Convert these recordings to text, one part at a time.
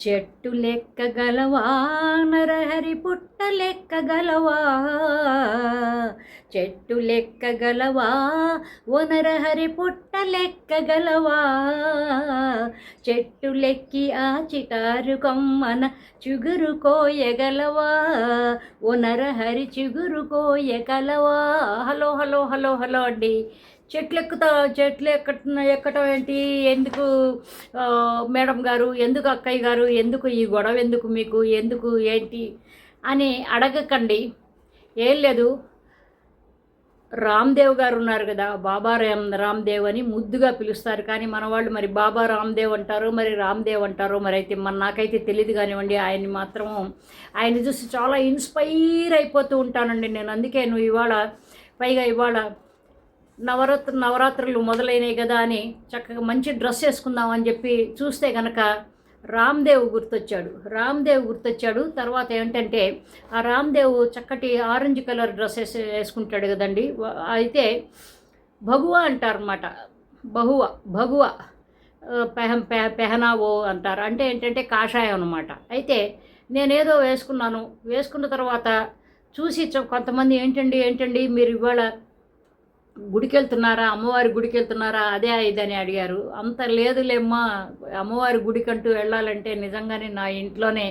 చెట్టు లెక్కగలవా నరహరి పుట్ట లెక్కగలవా చెట్టు లెక్కగలవా ఓ నరహరి పుట్ట లెక్కగలవా చెట్టు లెక్కి ఆ చిటారు కొమ్మన చిగురు కోయగలవా? ఓ నరహరి చిగురు కోయగలవా? హలో హలో హలో హలో అండి. చెట్లు ఎక్కుతా చెట్లు ఎక్కట ఎక్కటం ఏంటి? ఎందుకు మేడం గారు ఎందుకు అక్కయ్య గారు ఎందుకు ఈ గొడవ ఎందుకు మీకు? ఎందుకు ఏంటి? అని అడగకండి. ఏం లేదు. రామ్దేవ్ గారు ఉన్నారు కదా బాబా రామ్ రామ్దేవ్ అని ముద్దుగా పిలుస్తారు. కానీ మన వాళ్ళు మరి బాబా రామ్దేవ్ అంటారు మరి రామ్దేవ్ అంటారు మరి అయితే మన నాకైతే తెలియదు కానివ్వండి. ఆయన్ని మాత్రం ఆయన చూసి చాలా ఇన్స్పైర్ అయిపోతూ ఉంటానండి నేను. అందుకే నువ్వు ఇవాళ పైగా ఇవాళ నవరాత్రి నవరాత్రులు మొదలైనవి కదా అని చక్కగా మంచి డ్రెస్ వేసుకుందామని చెప్పి చూస్తే కనుక రామ్దేవ్ గుర్తొచ్చాడు. రామ్దేవ్ గుర్తొచ్చాడు. తర్వాత ఏంటంటే ఆ రామ్దేవ్ చక్కటి ఆరెంజ్ కలర్ డ్రెస్ వేసుకుంటాడు కదండి. అయితే భగువ అంటారన్నమాట. బహువ భగువ పెహం పెహ పెహనావో అంటారు. అంటే ఏంటంటే కాషాయం అనమాట అయితే నేనేదో వేసుకున్నాను. వేసుకున్న తర్వాత చూసి కొంతమంది ఏంటండి ఏంటండి మీరు ఇవాళ గుడికి వెళ్తున్నారా అమ్మవారి గుడికి వెళ్తున్నారా అదే ఇదని అడిగారు. అంత లేదులేమ్మా. అమ్మవారి గుడికంటూ వెళ్ళాలంటే నిజంగానే నా ఇంట్లోనే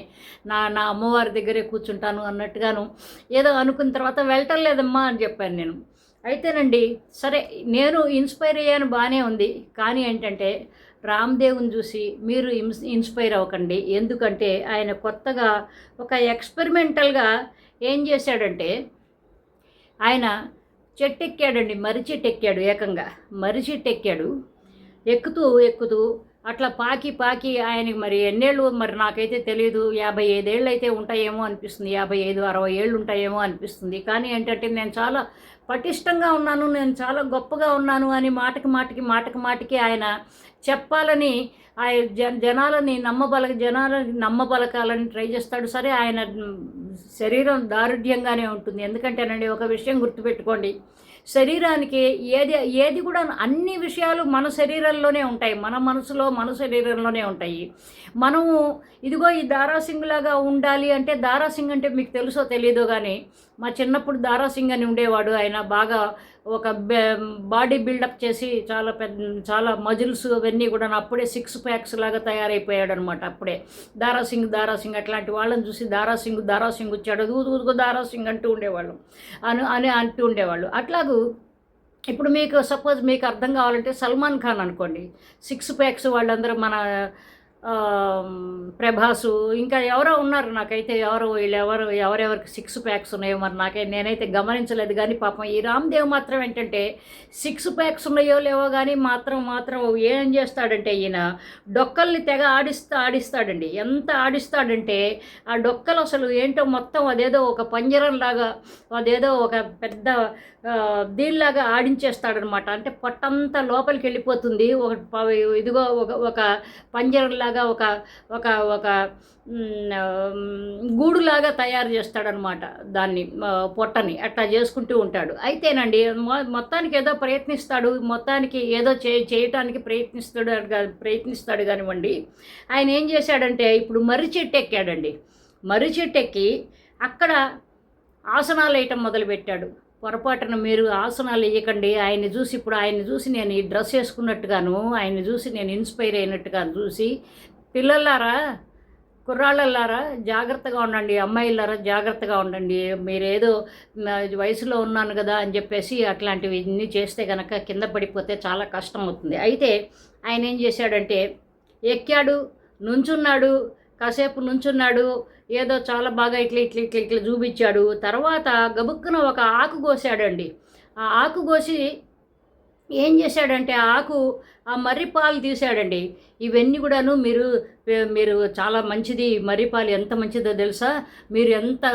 నా నా అమ్మవారి దగ్గరే కూర్చుంటాను అన్నట్టుగాను ఏదో అనుకున్న తర్వాత వెళ్ళటం లేదమ్మా అని చెప్పాను నేను. అయితేనండి సరే నేను ఇన్స్పైర్ అయ్యాను బాగానే ఉంది. కానీ ఏంటంటే రామ్దేవ్ని చూసి మీరు ఇన్స్ ఇన్స్పైర్ అవ్వకండి. ఎందుకంటే ఆయన కొత్తగా ఒక ఎక్స్పెరిమెంటల్గా ఏం చేశాడంటే ఆయన చెట్టు ఎక్కాడండి మర్రి చెట్టు ఎక్కాడు ఏకంగా. మర్రి చెట్టు ఎక్కాడు ఎక్కుతూ ఎక్కుతూ అట్లా పాకి పాకి ఆయనకి మరి ఎన్నేళ్ళు మరి నాకైతే తెలియదు యాభై ఐదేళ్ళు అయితే ఉంటాయేమో అనిపిస్తుంది యాభై ఐదు అరవై ఏళ్ళు ఉంటాయేమో అనిపిస్తుంది. కానీ ఏంటంటే నేను చాలా పటిష్టంగా ఉన్నాను నేను చాలా గొప్పగా ఉన్నాను అని మాటకి మాటకి మాటకి మాటకి ఆయన చెప్పాలని ఆ జన జనాలని నమ్మబల జనాలని నమ్మబలకాలని ట్రై చేస్తాడు. సరే ఆయన శరీరం దారుఢ్యంగానే ఉంటుంది. ఎందుకంటేనండి ఒక విషయం గుర్తుపెట్టుకోండి. శరీరానికి ఏది ఏది కూడా అన్ని విషయాలు మన శరీరంలోనే ఉంటాయి. మన మనసులో మన శరీరంలోనే ఉంటాయి. మనము ఇదిగో ఈ దారాసింగ్ లాగా ఉండాలి అంటే దారాసింగ్ అంటే మీకు తెలుసో తెలియదో కానీ మా చిన్నప్పుడు దారాసింగ్ అని ఉండేవాడు. ఆయన బాగా ఒక బాడీ బిల్డప్ చేసి చాలా పెద్ద చాలా మజిల్స్ అవన్నీ కూడా అప్పుడే సిక్స్ ప్యాక్స్ లాగా తయారైపోయాడు అనమాట అప్పుడే దారాసింగ్ దారాసింగ్ అట్లాంటి వాళ్ళని చూసి దారాసింగ్ దారాసింగ్ వచ్చాడు. ఊదుగుదుగు దారాసింగ్ అంటూ ఉండేవాళ్ళు. అని అని అంటూ ఉండేవాళ్ళు. అట్లాగూ ఇప్పుడు మీకు సపోజ్ మీకు అర్థం కావాలంటే సల్మాన్ ఖాన్ అనుకోండి. సిక్స్ ప్యాక్స్ వాళ్ళందరూ మన ప్రభాసు ఇంకా ఎవరో ఉన్నారు నాకైతే ఎవరు వీళ్ళు ఎవరు ఎవరెవరికి సిక్స్ ప్యాక్స్ ఉన్నాయో మరి నాకే నేనైతే గమనించలేదు. కానీ పాపం ఈ రామ్దేవ్ మాత్రం ఏంటంటే సిక్స్ ప్యాక్స్ ఉన్నాయో లేవో కానీ మాత్రం మాత్రం ఏం చేస్తాడంటే ఈయన డొక్కల్ని తెగ ఆడిస్తా ఆడిస్తాడండి. ఎంత ఆడిస్తాడంటే ఆ డొక్కలు అసలు ఏంటో మొత్తం అదేదో ఒక పంజరంలాగా అదేదో ఒక పెద్ద దీనిలాగా ఆడించేస్తాడనమాట. అంటే పొట్టంతా లోపలికి వెళ్ళిపోతుంది. ఒక ప- ఇదిగో ఒక ఒక పంజరంలాగా ఒక ఒక ఒక గూడులాగా తయారు చేస్తాడనమాట దాన్ని పొట్టని. అట్లా చేసుకుంటూ ఉంటాడు. అయితేనండి మొత్తానికి ఏదో ప్రయత్నిస్తాడు. మొత్తానికి ఏదో చే చేయటానికి ప్రయత్నిస్తాడు ప్రయత్నిస్తాడు కానివ్వండి. ఆయన ఏం చేశాడంటే ఇప్పుడు మర్రి చెట్టు ఎక్కాడండి. మర్రి చెట్టు ఎక్కి అక్కడ ఆసనాలు వేయటం మొదలుపెట్టాడు. పొరపాటున మీరు ఆసనాలు వేయకండి. ఆయన్ని చూసి ఇప్పుడు ఆయన్ని చూసి నేను ఈ డ్రెస్ వేసుకున్నట్టుగాను ఆయన్ని చూసి నేను ఇన్స్పైర్ అయినట్టుగాను చూసి పిల్లలారా కుర్రాళ్ళలారా జాగ్రత్తగా ఉండండి. అమ్మాయిలారా జాగ్రత్తగా ఉండండి. మీరేదో వయసులో ఉన్నాను కదా అని చెప్పేసి అట్లాంటివి ఇన్ని చేస్తే కనుక కింద పడిపోతే చాలా కష్టం అవుతుంది. అయితే ఆయన ఏం చేశాడంటే ఎక్కాడు నుంచున్నాడు కాసేపు నుంచున్నాడు ఏదో చాలా బాగా ఇట్లా ఇట్లా ఇట్లా ఇట్లా చూపించాడు. తర్వాత గబుక్కున ఒక ఆకు కోసాడండి ఆ ఆకు కోసి ఏం చేశాడంటే ఆ ఆకు ఆ మర్రిపాలు తీశాడండి. తీసాడండి ఇవన్నీ కూడాను మీరు మీరు చాలా మంచిది. మర్రిపాలు ఎంత మంచిదో తెలుసా? మీరు ఎంత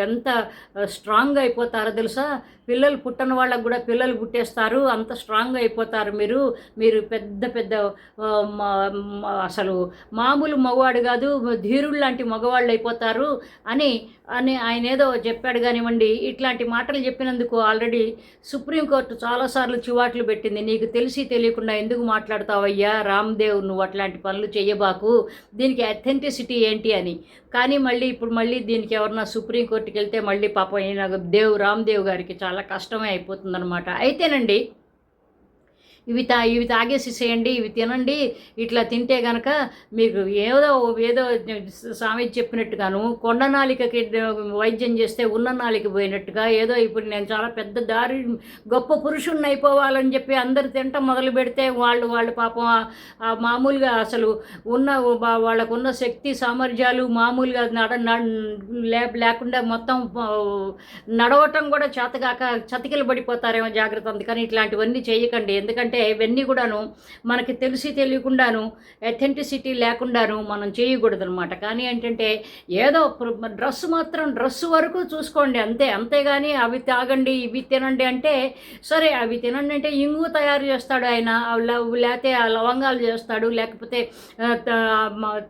ఎంత స్ట్రాంగ్ అయిపోతారో తెలుసా? పిల్లలు పుట్టని వాళ్ళకు కూడా పిల్లలు పుట్టేస్తారు. అంత స్ట్రాంగ్ అయిపోతారు మీరు. మీరు పెద్ద పెద్ద మా- అసలు మామూలు మగవాడు కాదు ధీరుడు లాంటి మగవాళ్ళు అయిపోతారు అని అని ఆయన ఏదో చెప్పాడు కానివ్వండి. ఇట్లాంటి మాటలు చెప్పినందుకు ఆల్రెడీ సుప్రీంకోర్టు చాలాసార్లు చివాట్లు పెట్టింది. నీకు తెలిసి తెలియకుండా ఎందుకు మాట్లాడతావయ్యా? రామ్దేవ్ నువ్వు అట్లాంటి పనులు చేయబాకు దీనికి అథెంటిసిటీ ఏంటి అని. కానీ మళ్ళీ ఇప్పుడు మళ్ళీ దీనికి ఎవరన్నా సుప్రీంకోర్టుకి వెళ్తే మళ్ళీ పాపం ఈయన దేవ్ రామ్దేవ్ గారికి చాలా కష్టమే అయిపోతుందన్నమాట. అయితేనండి ఇవి తా ఇవి తాగేసేసేయండి ఇవి తినండి. ఇట్లా తింటే గనక మీకు ఏదో ఏదో స్వామి చెప్పినట్టుగాను కొండ నాలికకి వైద్యం చేస్తే ఉన్న నాలిక పోయినట్టుగా ఏదో ఇప్పుడు నేను చాలా పెద్ద దారి గొప్ప పురుషుణ్ణి అయిపోవాలని చెప్పి అందరు తింట మొదలు పెడితే వాళ్ళు వాళ్ళు పాపం మామూలుగా అసలు ఉన్న వాళ్ళకున్న వాళ్ళకు ఉన్న శక్తి సామర్థ్యాలు మామూలుగా నడ లేకుండా మొత్తం నడవటం కూడా చేతగాక చతికిలు పడిపోతారేమో జాగ్రత్త. అందుకని ఇట్లాంటివన్నీ చేయకండి. ఎందుకంటే ఇవన్నీ కూడాను మనకి తెలిసి తెలియకుండాను అథెంటిసిటీ లేకుండాను మనం చేయకూడదు అనమాట కానీ ఏంటంటే ఏదో డ్రెస్ మాత్రం డ్రెస్ వరకు చూసుకోండి. అంతే అంతేగాని అవి తాగండి ఇవి తినండి అంటే సరే అవి తినండి అంటే ఇంగు తయారు చేస్తాడు ఆయన. లేకపోతే ఆ లవంగాలు చేస్తాడు లేకపోతే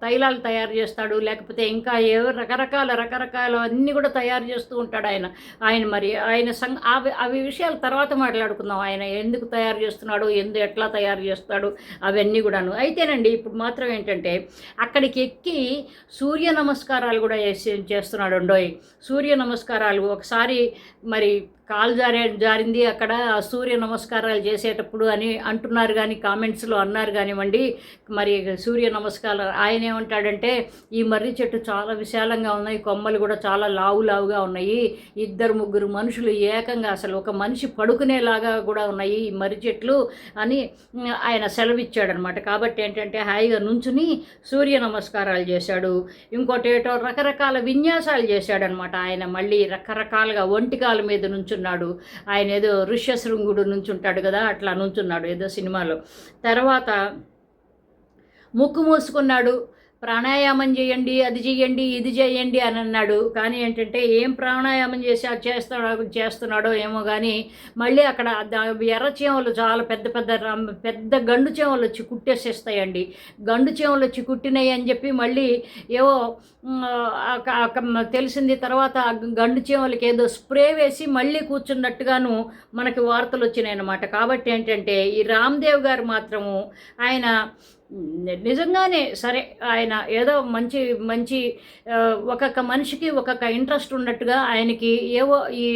తైలాలు తయారు చేస్తాడు లేకపోతే ఇంకా ఏవో రకరకాల రకరకాల అన్నీ కూడా తయారు చేస్తూ ఉంటాడు ఆయన. ఆయన మరి ఆయన సంగ అవి అవి విషయాలు తర్వాత మాట్లాడుకుందాం. ఆయన ఎందుకు తయారు చేస్తున్నాడు ఎందు ఎట్లా తయారు చేస్తాడు అవన్నీ కూడాను. అయితేనండి ఇప్పుడు మాత్రం ఏంటంటే అక్కడికి ఎక్కి సూర్య నమస్కారాలు కూడా చేసి చేస్తున్నాడు అండోయ్. సూర్య నమస్కారాలు ఒకసారి మరి కాలు జారే జారింది. అక్కడ సూర్య నమస్కారాలు చేసేటప్పుడు అని అంటున్నారు కానీ కామెంట్స్లో అన్నారు కానివ్వండి. మరి సూర్య నమస్కారాలు ఆయన ఏమంటాడంటే ఈ మర్రి చెట్టు చాలా విశాలంగా ఉన్నాయి కొమ్మలు కూడా చాలా లావు లావుగా ఉన్నాయి. ఇద్దరు ముగ్గురు మనుషులు ఏకంగా అసలు ఒక మనిషి పడుకునేలాగా కూడా ఉన్నాయి ఈ మర్రి చెట్లు అని ఆయన సెలవిచ్చాడనమాట. కాబట్టి ఏంటంటే హాయిగా నుంచుని సూర్య నమస్కారాలు చేశాడు. ఇంకోటి ఏటో రకరకాల విన్యాసాలు చేశాడనమాట ఆయన. మళ్ళీ రకరకాలుగా ఒంటికాల మీద నుంచుని నుంచున్నాడు. ఆయన ఏదో ఋష్యశృంగుడు నుంచుంటాడు కదా అట్లా నుంచున్నాడు ఏదో సినిమాలో. తర్వాత ముక్కు మూసుకున్నాడు. ప్రాణాయామం చేయండి అది చేయండి ఇది చేయండి అని అన్నాడు. కానీ ఏంటంటే ఏం ప్రాణాయామం చేసి అది చేస్తాడో చేస్తున్నాడో ఏమో కానీ మళ్ళీ అక్కడ ఎర్ర చీమలు చాలా పెద్ద పెద్ద రం- పెద్ద గండు చీమలు వచ్చి కుట్టేసేస్తాయండి. గండు చీమలు వచ్చి కుట్టినాయి అని చెప్పి మళ్ళీ ఏవో తెలిసింది తర్వాత గండు చీమలకి ఏదో స్ప్రే వేసి మళ్ళీ కూర్చున్నట్టుగాను మనకి వార్తలు వచ్చినాయి అన్నమాట కాబట్టి ఏంటంటే ఈ రామ్దేవ్ గారు మాత్రము ఆయన నిజంగానే సరే ఆయన ఏదో మంచి మంచి ఒక్కొక్క మనిషికి ఒక్కొక్క ఇంట్రెస్ట్ ఉన్నట్టుగా ఆయనకి ఏవో ఈ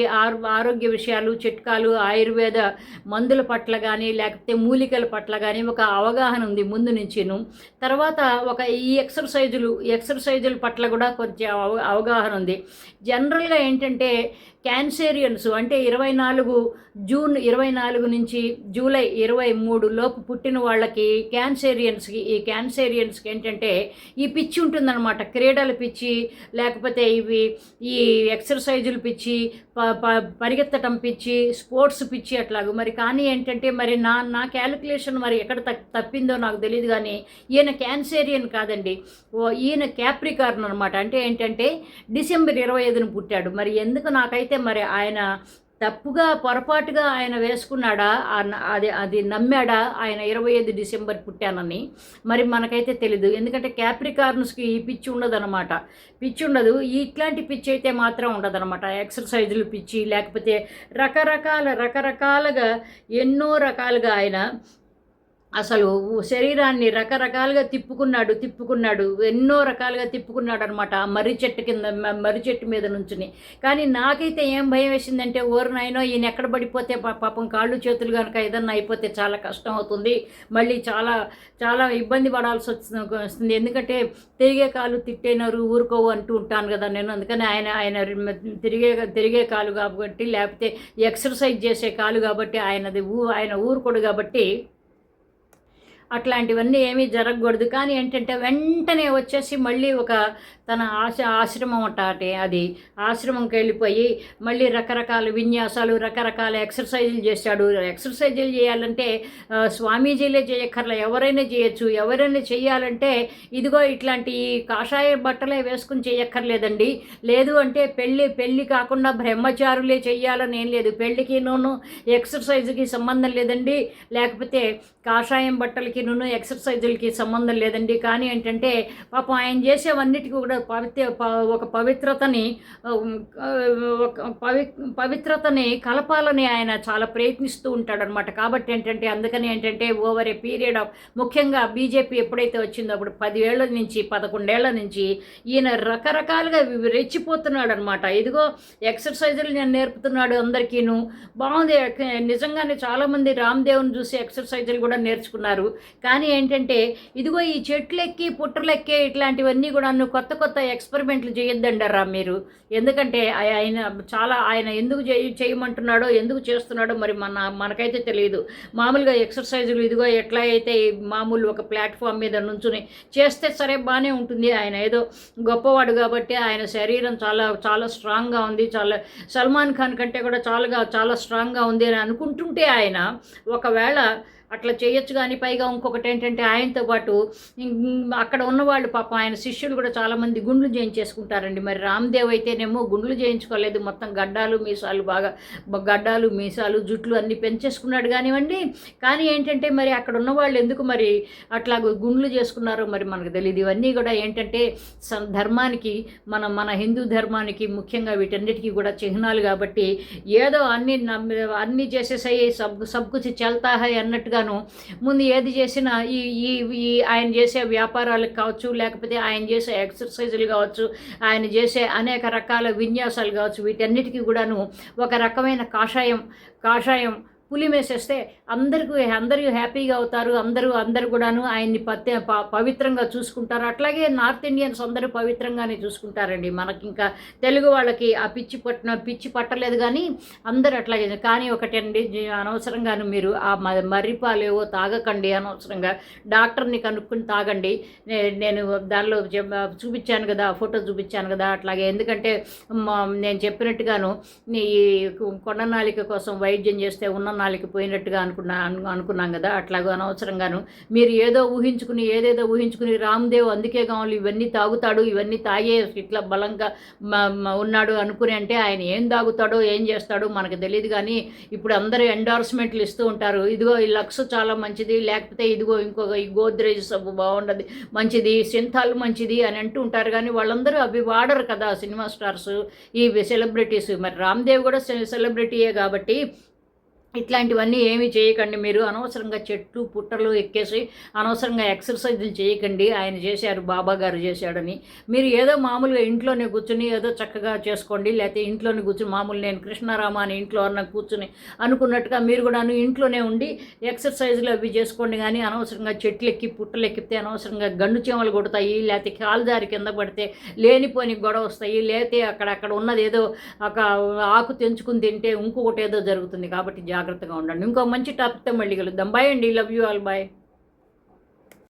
ఆరోగ్య విషయాలు చిట్కాలు ఆయుర్వేద మందుల పట్ల కానీ లేకపోతే మూలికల పట్ల కానీ ఒక అవగాహన ఉంది ముందు నుంచిను. తర్వాత ఒక ఈ ఎక్సర్సైజులు ఎక్సర్సైజుల పట్ల కూడా కొంచెం అవ అవగాహన ఉంది. జనరల్గా ఏంటంటే క్యాన్సేరియన్స్ అంటే ఇరవై నాలుగు జూన్ ఇరవై నాలుగు నుంచి జూలై ఇరవై మూడు లోపు పుట్టిన వాళ్ళకి క్యాన్సేరియన్స్కి ఈ క్యాన్సేరియన్స్కి ఏంటంటే ఈ పిచ్చి ఉంటుందన్నమాట. క్రీడల పిచ్చి లేకపోతే ఇవి ఈ ఎక్సర్సైజులు పిచ్చి ప- ప- పరిగెత్తటం పిచ్చి స్పోర్ట్స్ పిచ్చి అట్లాగ. మరి కానీ ఏంటంటే మరి నా నా క్యాలిక్యులేషన్ మరి ఎక్కడ తప్పిందో నాకు తెలియదు కానీ ఈయన క్యాన్సేరియన్ కాదండి. ఓ ఈయన క్యాప్రికార్న్ అనమాట అంటే ఏంటంటే డిసెంబర్ ఇరవై ఐదున పుట్టాడు. మరి ఎందుకు నాకైతే మరి ఆయన తప్పుగా పొరపాటుగా ఆయన వేసుకున్నాడా? అది అది నమ్మాడా? ఆయన ఇరవై ఐదు డిసెంబర్ పుట్టానని. మరి మనకైతే తెలీదు. ఎందుకంటే క్యాప్రికార్న్స్కి ఈ పిచ్చి ఉండదన్నమాట. పిచ్చి ఉండదు. ఇట్లాంటి పిచ్చి అయితే మాత్రం ఉండదన్నమాట. ఎక్సర్సైజులు పిచ్చి లేకపోతే రకరకాల రకరకాలుగా ఎన్నో రకాలుగా ఆయన అసలు శరీరాన్ని రకరకాలుగా తిప్పుకున్నాడు తిప్పుకున్నాడు ఎన్నో రకాలుగా తిప్పుకున్నాడు అనమాట మర్రి చెట్టు కింద మర్రి చెట్టు మీద నుంచుని. కానీ నాకైతే ఏం భయం వేసిందంటే ఓరు నాయనో ఈయన ఎక్కడ పడిపోతే పా- పాపం కాళ్ళు చేతులు కనుక ఏదన్నా అయిపోతే చాలా కష్టం అవుతుంది. మళ్ళీ చాలా చాలా ఇబ్బంది పడాల్సి వస్తుంది వస్తుంది. ఎందుకంటే తిరిగే కాలు తిట్టేనారు ఊరుకోవు అంటూ ఉంటాను కదా నేను. అందుకని ఆయన ఆయన తిరిగే తిరిగే కాలు కాబట్టి లేకపోతే ఎక్సర్సైజ్ చేసే కాలు కాబట్టి ఆయనది ఊ ఆయన ఊరుకోడు కాబట్టి అట్లాంటివన్నీ ఏమీ జరగకూడదు. కానీ ఏంటంటే వెంటనే వచ్చేసి మళ్ళీ ఒక తన ఆశ ఆశ్రమం అంటే అది. ఆశ్రమంకి వెళ్ళిపోయి మళ్ళీ రకరకాల విన్యాసాలు రకరకాల ఎక్సర్సైజులు చేశాడు. ఎక్సర్సైజులు చేయాలంటే స్వామీజీలే చేయక్కర్లే. ఎవరైనా చేయొచ్చు. ఎవరైనా చేయాలంటే ఇదిగో ఇట్లాంటి ఈ కాషాయ బట్టలే వేసుకుని చేయక్కర్లేదండి. లేదు అంటే పెళ్ళి పెళ్ళి కాకుండా బ్రహ్మచారులే చేయాలని ఏం లేదు. పెళ్ళికి నూను ఎక్సర్సైజ్కి సంబంధం లేదండి. లేకపోతే కాషాయం బట్టలకి వ్యాయామాలకి ఎక్సర్సైజులకి సంబంధం లేదండి. కానీ ఏంటంటే పాపం ఆయన చేసేవన్నిటికీ కూడా పవిత్ర ప- ఒక పవిత్రతని ఒక పవి పవిత్రతని కలపాలని ఆయన చాలా ప్రయత్నిస్తూ ఉంటాడనమాట కాబట్టి ఏంటంటే అందుకని ఏంటంటే ఓవర్ ఏ పీరియడ్ ఆఫ్ ముఖ్యంగా బీజేపీ ఎప్పుడైతే వచ్చిందో అప్పుడు పదివేళ్ళ నుంచి పదకొండేళ్ళ నుంచి ఈయన రకరకాలుగా రెచ్చిపోతున్నాడనమాట రెచ్చిపోతున్నాడు అనమాట ఇదిగో ఎక్సర్సైజులు నేను నేర్పుతున్నాడు అందరికీను. బాగుంది నిజంగానే చాలామంది రామ్దేవ్ని చూసి ఎక్సర్సైజులు కూడా నేర్చుకున్నారు. కానీ ఏంటంటే ఇదిగో ఈ చెట్లెక్కి పుట్టలెక్కే పుట్టలెక్కి ఇట్లాంటివన్నీ కూడా కొత్త కొత్త కొత్త ఎక్స్పెరిమెంట్లు చేయొద్దంటారా మీరు? ఎందుకంటే ఆయన చాలా ఆయన ఎందుకు చేయ చేయమంటున్నాడో ఎందుకు చేస్తున్నాడో మరి మన మనకైతే తెలియదు. మామూలుగా ఎక్సర్సైజులు ఇదిగో ఎట్లా అయితే మామూలు ఒక ప్లాట్ఫామ్ మీద నుంచుని చేస్తే సరే బాగానే ఉంటుంది. ఆయన ఏదో గొప్పవాడు కాబట్టి ఆయన శరీరం చాలా చాలా స్ట్రాంగ్గా ఉంది. చాలా సల్మాన్ ఖాన్ కంటే కూడా చాలా చాలా స్ట్రాంగ్గా ఉంది అని అనుకుంటుంటే ఆయన ఒకవేళ అట్లా చేయొచ్చు. కానీ పైగా ఇంకొకటి ఏంటంటే ఆయనతో పాటు అక్కడ ఉన్నవాళ్ళు పాపం ఆయన శిష్యులు కూడా చాలామంది గుండ్లు చేయించేసుకుంటారండి మరి రామ్దేవ్ అయితేనేమో గుండ్లు చేయించుకోలేదు మొత్తం గడ్డాలు మీసాలు బాగా గడ్డాలు మీసాలు జుట్లు అన్నీ పెంచేసుకున్నాడు కానివ్వండి. కానీ ఏంటంటే మరి అక్కడ ఉన్న వాళ్ళు ఎందుకు మరి అట్లా గుండ్లు చేసుకున్నారో మరి మనకు తెలియదు ఇవన్నీ కూడా ఏంటంటే స- ధర్మానికి మన మన హిందూ ధర్మానికి ముఖ్యంగా వీటన్నిటికీ కూడా చిహ్నాలు కాబట్టి ఏదో అన్ని నమ్మి- అన్ని చేసేసాయి సబ్ సబ్కుచి చెల్తాహాయి అన్నట్టుగా గాను ముందు ఏది చేసినా ఈ ఈ ఈ ఆయన చేసే వ్యాపారాలకు కావచ్చు లేకపోతే ఆయన చేసే ఎక్సర్సైజులు కావచ్చు ఆయన చేసే అనేక రకాల విన్యాసాలు కావచ్చు వీటన్నిటికీ కూడాను ఒక రకమైన కాషాయం కాషాయం పులి వేసేస్తే అందరికీ అందరూ హ్యాపీగా అవుతారు అందరూ అందరు కూడాను ఆయన్ని పత్య ప- పవిత్రంగా చూసుకుంటారు. అట్లాగే నార్త్ ఇండియన్స్ అందరూ పవిత్రంగానే చూసుకుంటారండి. మనకి ఇంకా తెలుగు వాళ్ళకి ఆ పిచ్చి పట్టిన పిచ్చి పట్టలేదు కానీ అందరూ అట్లాగే. కానీ ఒకటండి అండి అనవసరంగాను మీరు ఆ మర్రిపాలు మర్రిపాలేవో తాగకండి అనవసరంగా. డాక్టర్ని కనుక్కొని తాగండి. నేను దానిలో చూపించాను కదా ఫోటో చూపించాను కదా అట్లాగే. ఎందుకంటే మా- నేను చెప్పినట్టుగాను ఈ కొండనాలిక కోసం వైద్యం చేస్తే ఉన్న నాలిక పోయినట్టుగా అనుకున్నా అనుకున్నాం కదా. అట్లాగో అనవసరంగాను మీరు ఏదో ఊహించుకుని ఏదేదో ఊహించుకుని రామ్దేవ్ అందుకే కావాలి ఇవన్నీ తాగుతాడు ఇవన్నీ తాగే ఇట్లా బలంగా మ- ఉన్నాడు అనుకుని అంటే ఆయన ఏం తాగుతాడో ఏం చేస్తాడో మనకు తెలియదు కానీ ఇప్పుడు అందరూ ఎండార్స్మెంట్లు ఇస్తూ ఉంటారు. ఇదిగో ఈ లక్స్ చాలా మంచిది లేకపోతే ఇదిగో ఇంకొక ఈ గోద్రేజ్ సబ్బు బాగుండదు మంచిది సింథాల్ మంచిది అని అంటూ ఉంటారు కానీ వాళ్ళందరూ అవి వాడరు కదా సినిమా స్టార్స్ ఈ సెలబ్రిటీస్. మరి రామ్దేవ్ కూడా సెలబ్రిటీయే కాబట్టి ఇట్లాంటివన్నీ ఏమీ చేయకండి మీరు. అనవసరంగా చెట్లు పుట్టలు ఎక్కేసి అనవసరంగా ఎక్సర్సైజులు చేయకండి. ఆయన చేశారు బాబా గారు చేశాడని. మీరు ఏదో మామూలుగా ఇంట్లోనే కూర్చుని ఏదో చక్కగా చేసుకోండి లేకపోతే ఇంట్లోనే కూర్చుని మామూలు నేను కృష్ణారామ అని ఇంట్లో అన్న కూర్చుని అనుకున్నట్టుగా మీరు కూడా ఇంట్లోనే ఉండి ఎక్సర్సైజులు అవి చేసుకోండి. కానీ అనవసరంగా చెట్లు ఎక్కి పుట్టలు ఎక్కితే అనవసరంగా గండు చీమలు కొడతాయి లేకపోతే కాలుదారి కింద పడితే లేనిపోని గొడవ వస్తాయి లేకపోతే అక్కడ అక్కడ ఉన్నది ఏదో ఒక ఆకు తెంచుకుని తింటే ఇంకొకటి ఏదో జరుగుతుంది. కాబట్టి జాగ్రత్తగా ఉండండి. ఇంకో మంచి టాపిక్తో మళ్ళీ కలుద్దాం. బాయ్ అండి. Love you all bye